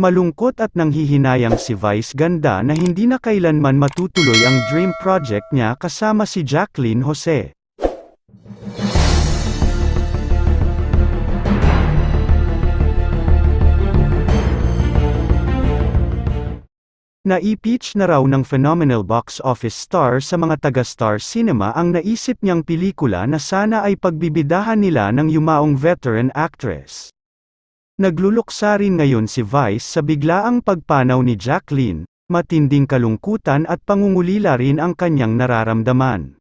Malungkot at nanghihinayang si Vice Ganda na hindi na kailanman matutuloy ang dream project niya kasama si Jacqueline Jose. Naipeach na raw ng phenomenal box office star sa mga taga-Star Cinema ang naisip niyang pelikula na sana ay pagbibidahan nila ng yumaong veteran actress. Nagluluksa rin ngayon si Vice sa biglaang pagpanaw ni Jacqueline, matinding kalungkutan at pangungulila rin ang kanyang nararamdaman.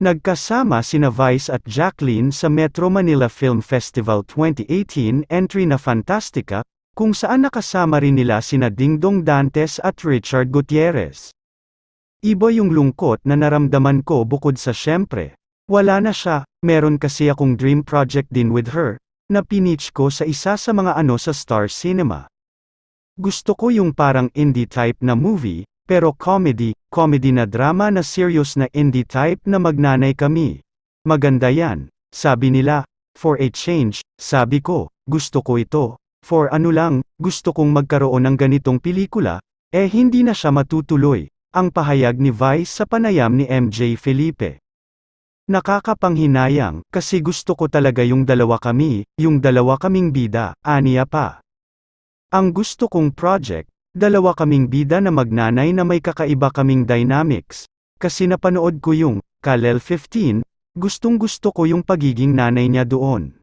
Nagkasama sina Vice at Jacqueline sa Metro Manila Film Festival 2018 entry na Fantastica, kung saan nakasama rin nila sina Dingdong Dantes at Richard Gutierrez. Iba yung lungkot na naramdaman ko bukod sa syempre. Wala na siya, meron kasi akong dream project din with her, na pinitch ko sa isa sa mga ano sa Star Cinema. Gusto ko yung parang indie type na movie, pero comedy, comedy na drama na serious na indie type na magnanay kami. Maganda yan, sabi nila. For a change, sabi ko, gusto ko ito. For ano lang, gusto kong magkaroon ng ganitong pelikula, eh hindi na siya matutuloy, ang pahayag ni Vice sa panayam ni MJ Felipe. Nakakapanghinayang, kasi gusto ko talaga yung dalawa kami, yung dalawa kaming bida, aniya pa. Ang gusto kong project, dalawa kaming bida na magnanay na may kakaiba kaming dynamics. Kasi napanood ko yung, Kalel 15, gustong gusto ko yung pagiging nanay niya doon.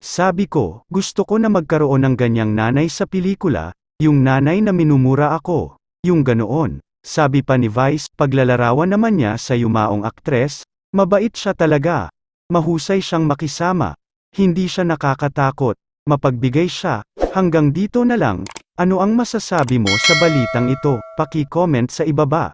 Sabi ko, gusto ko na magkaroon ng ganyang nanay sa pelikula, yung nanay na minumura ako, yung ganoon. Sabi pa ni Vice, paglalarawan naman niya sa yumaong aktres, mabait siya talaga. Mahusay siyang makisama. Hindi siya nakakatakot. Mapagbigay siya. Hanggang dito na lang. Ano ang masasabi mo sa balitang ito? Paki-comment sa ibaba.